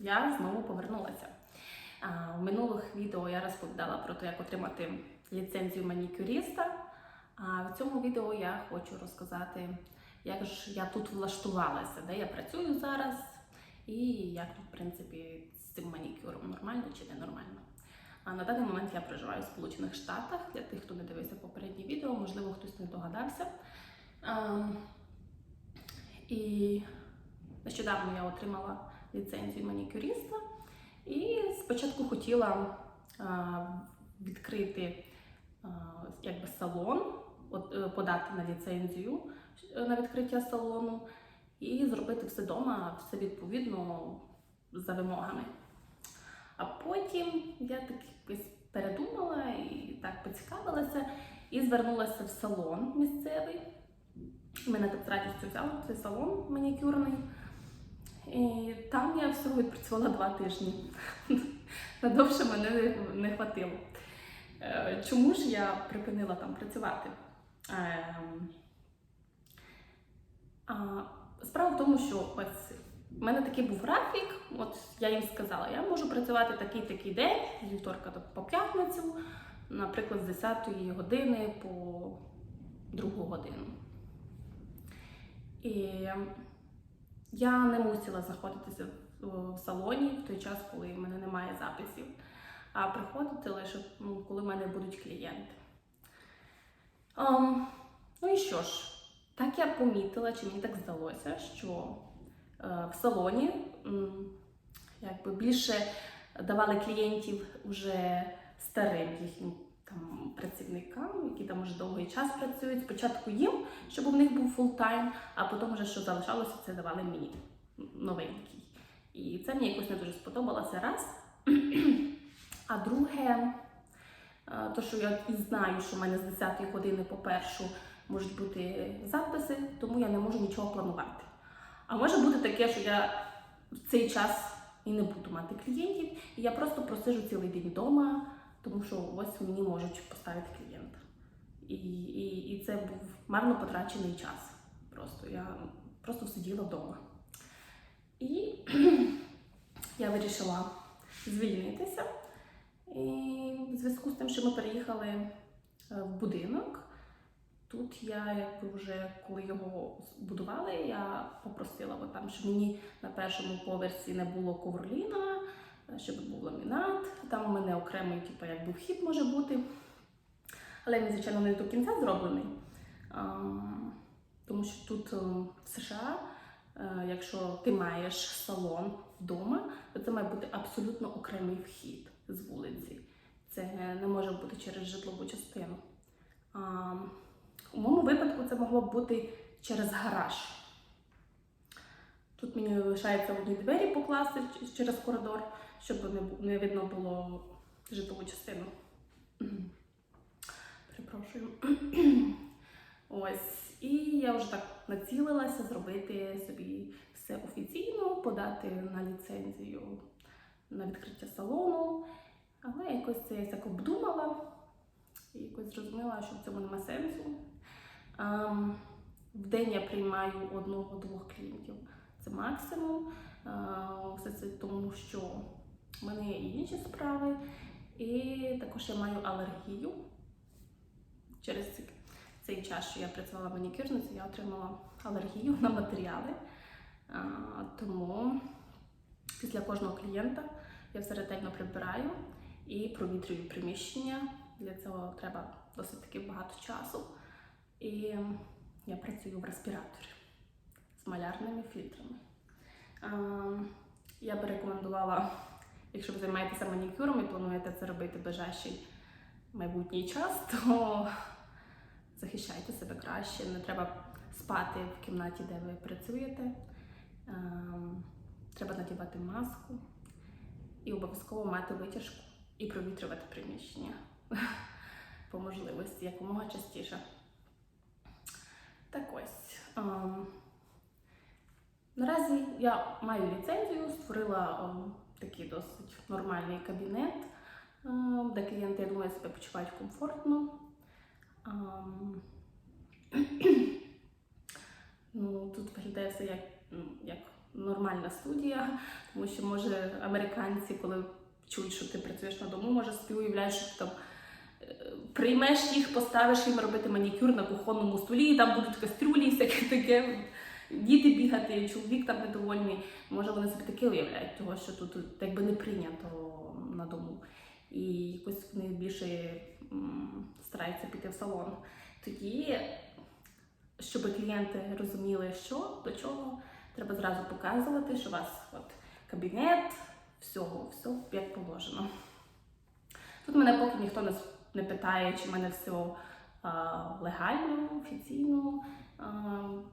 я знову повернулася. В минулих відео я розповідала про те, як отримати ліцензію манікюріста. А в цьому відео я хочу розказати, як ж я тут влаштувалася, де я працюю зараз, і як тут, в принципі, з цим манікюром нормально чи не нормально. А на даний момент я проживаю в Сполучених Штатах. Для тих, хто не дивився попереднє відео, можливо, хтось не догадався. І нещодавно я отримала ліцензію манікюріста. І спочатку хотіла відкрити якби салон, е, подати на ліцензію е, на відкриття салону і зробити все вдома, все відповідно за вимогами. А потім я так передумала і так поцікавилася і звернулася в салон місцевий. Мене так з радістю взяли цей салон манікюрний. І там я всього відпрацювала два тижні. Надовше мене не- хватило. Е, Чому ж я припинила там працювати? Ем, Справа в тому, що ось в мене такий був графік. От я їм сказала, я можу працювати такий-такий день, з вівторка по п'ятницю, наприклад, з 10 години по 2 годину. І я не мусила знаходитися в салоні в той час, коли в мене немає записів, а приходити лише ну, коли в мене будуть клієнти. Ем, ну і що ж, так я помітила, чи мені так здалося, що е, в салоні м, якби більше давали клієнтів вже старим їхнім там, працівникам, які там вже довгий час працюють. Спочатку їм, щоб у них був фултайм, а потім вже що залишалося, це давали мені новенький. І це мені якось не дуже сподобалося раз. А друге, е, то що я і знаю, що в мене з 10 години по першу можуть бути записи, тому я не можу нічого планувати. А може бути таке, що я в цей час і не буду мати клієнтів, і я просто просижу цілий день вдома, тому що ось мені можуть поставити клієнта. І, і, і це був марно потрачений час. Просто я просто сиділа вдома. І я вирішила звільнитися. І в зв'язку з тим, що ми переїхали е, в будинок, тут я якби вже коли його будували, я попросила от там, щоб мені на першому поверсі не було ковроліна, е, щоб був ламінат. Там у мене окремий, типу, якби вхід може бути. Але він, звичайно, не до кінця зроблений. Тому що тут ем, в США, е, якщо ти маєш салон вдома, то це має бути абсолютно окремий вхід з вулиці. Це не може бути через житлову частину. У моєму випадку це могло б бути через гараж. Тут мені лишається одні двері покласти через коридор, щоб не, видно було житлову частину. Перепрошую. Ось. І я вже так націлилася зробити собі все офіційно, подати на ліцензію на відкриття салону. Але якось це я так обдумала і якось зрозуміла, що в цьому нема сенсу. Ем, в день я приймаю одного-двох клієнтів. Це максимум. Е, Все це тому, що в мене є і інші справи, і також я маю алергію. Через цей- час, що я працювала манікюрницею, я отримала алергію на матеріали. А, Тому після кожного клієнта я все ретельно прибираю і провітрюю приміщення. Для цього треба досить таки багато часу. І я працюю в респіраторі з малярними фільтрами. А, Я би рекомендувала, якщо ви займаєтеся манікюром і плануєте це робити в ближайший майбутній час, то захищайте себе краще. Не треба спати в кімнаті, де ви працюєте. Ем, Треба надівати маску і обов'язково мати витяжку і провітрювати приміщення по можливості якомога частіше. Так ось. ем, Наразі я маю ліцензію, створила такий досить нормальний кабінет, ем, де клієнти, я думаю, себе почувають комфортно. Ну, тут виглядає все як, ну, як нормальна студія, тому що може американці, коли чують, що ти працюєш на дому, може собі уявляють, що ти там е, приймеш їх, поставиш їм робити манікюр на кухонному столі, і там будуть кастрюлі, і всяке таке. Діти бігати, чоловік там недовольний. Може вони собі таке уявляють, того що тут якби не прийнято на дому. І якось вони більше стараються піти в салон. Тоді, щоб клієнти розуміли, що до чого, треба зразу показувати, що у вас от кабінет, всього, все як положено. Тут мене поки ніхто не питає, чи в мене все а, легально, офіційно.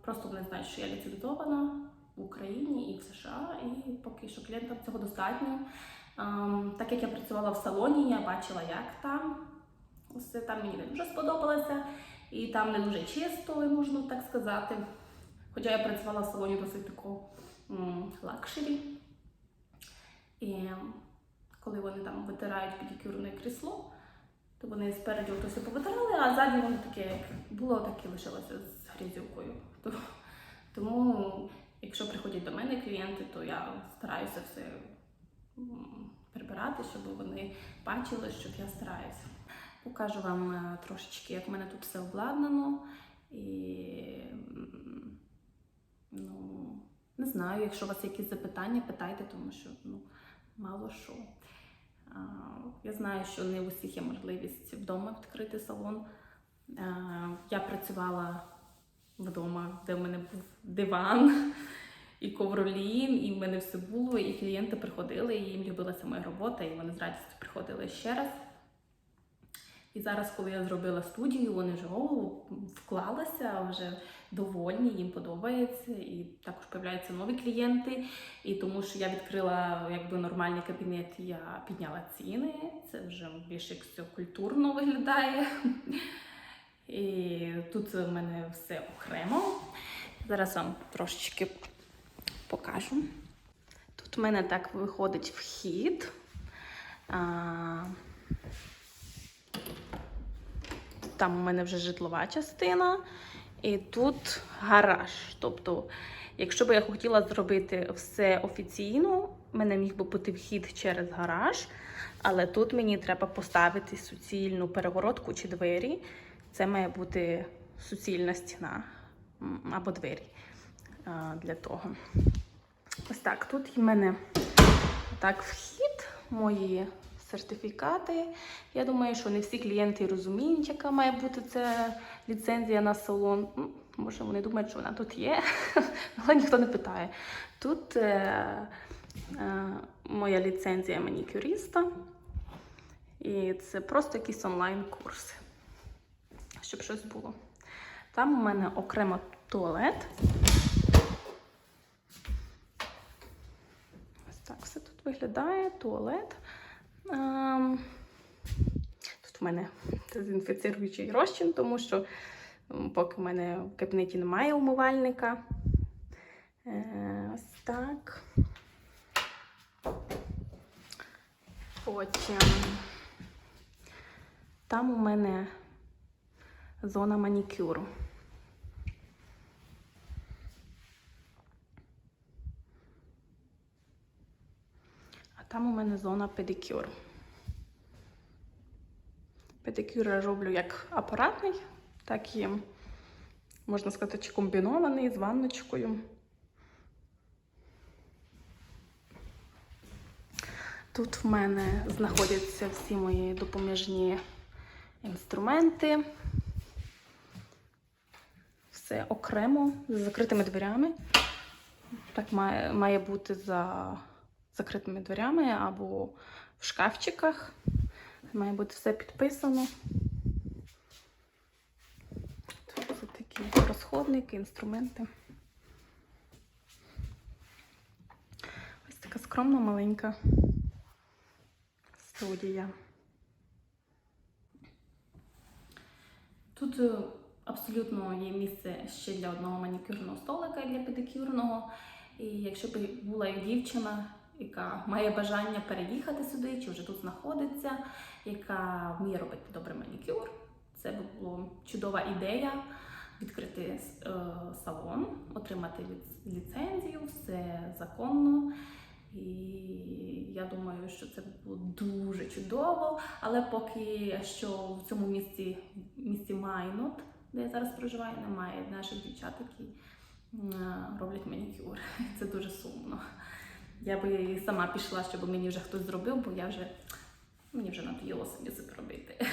Просто вони знають, що я ліцензована в Україні і в США, і поки що клієнтам цього достатньо. Так як я працювала в салоні, я бачила, як там. Усе там мені не дуже сподобалося, і там не дуже чисто, можна так сказати. Хоча я працювала в салоні досить такого лакшері. І коли вони там витирають педикюрне крісло, то вони спереді ото все повитирали, а ззаді воно таке, як було, так і лишилося з грязюкою. Тому, якщо приходять до мене клієнти, то я стараюся все прибирати, щоб вони бачили, що я стараюся. Покажу вам е, трошечки, як в мене тут все обладнано. І ну, не знаю, якщо у вас якісь запитання, питайте, тому що ну, мало що. Я знаю, що не у всіх є можливість вдома відкрити салон. Я працювала вдома, де в мене був диван і ковролін, і в мене все було, і клієнти приходили, і їм любилася моя робота, і вони з радістю приходили ще раз. І зараз, коли я зробила студію, вони вже о, вклалися, вже довольні, їм подобається. І також появляються нові клієнти. І тому що я відкрила якби нормальний кабінет, я підняла ціни. Це вже більш як все культурно виглядає. І тут у мене все окремо. Зараз вам трошечки покажу. Тут у мене так виходить вхід. А, Там у мене вже житлова частина, і тут гараж. Тобто, якщо б я хотіла зробити все офіційно, мене міг би бути вхід через гараж, але тут мені треба поставити суцільну перегородку чи двері. Це має бути суцільна стіна або двері для того. Ось так, тут в мене так вхід, мої сертифікати. Я думаю, що не всі клієнти розуміють, яка має бути ця ліцензія на салон. Може, вони думають, що вона тут є, але ніхто не питає. Тут е, е, моя ліцензія манікюриста. І це просто якісь онлайн-курси, щоб щось було. Там у мене окремо туалет. Ось так все тут виглядає, туалет. Ем, Тут в мене дезінфіцируючий розчин, тому що поки в мене в кабінеті немає умивальника. Е, Ось так. Потім там у мене зона манікюру. Там у мене зона педикюр. Педикюр я роблю як апаратний, так і, можна сказати, чи комбінований з ванночкою. Тут в мене знаходяться всі мої допоміжні інструменти. Все окремо з закритими дверями. Так має, має бути за закритими дверями або в шкафчиках. Має бути все підписано. Тут це такі розходники, інструменти. Ось така скромна маленька студія. Тут е, абсолютно є місце ще для одного манікюрного столика і для педикюрного. І якщо б була як дівчина, яка має бажання переїхати сюди, чи вже тут знаходиться, яка вміє робити добрий манікюр, це була чудова ідея відкрити е, салон, отримати ліц- ліцензію, все законно. І я думаю, що це було дуже чудово. Але поки що в цьому місті, місті Майнот, де я зараз проживаю, немає наших дівчат, які роблять манікюр. Це дуже сумно. Я би і сама пішла, щоб мені вже хтось зробив, бо я вже мені вже надоїло собі це робити.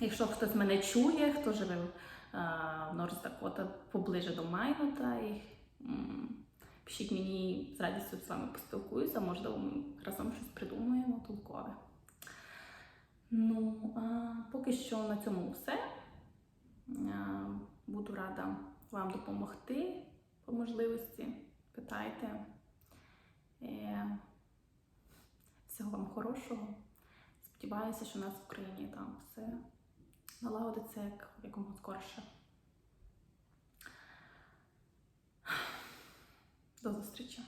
Якщо хтось мене чує, хто живе е, в Норс Дакота поближе до Майнота, пишіть мені з радістю з вами поспілкуюся, можливо, ми разом щось придумаємо толкове. Ну, а поки що на цьому все. Е, Буду рада вам допомогти по можливості. Питайте. Е, Всього вам хорошого. Сподіваюся, що у нас в Україні там все налагодиться як якомога скорше. До зустрічі!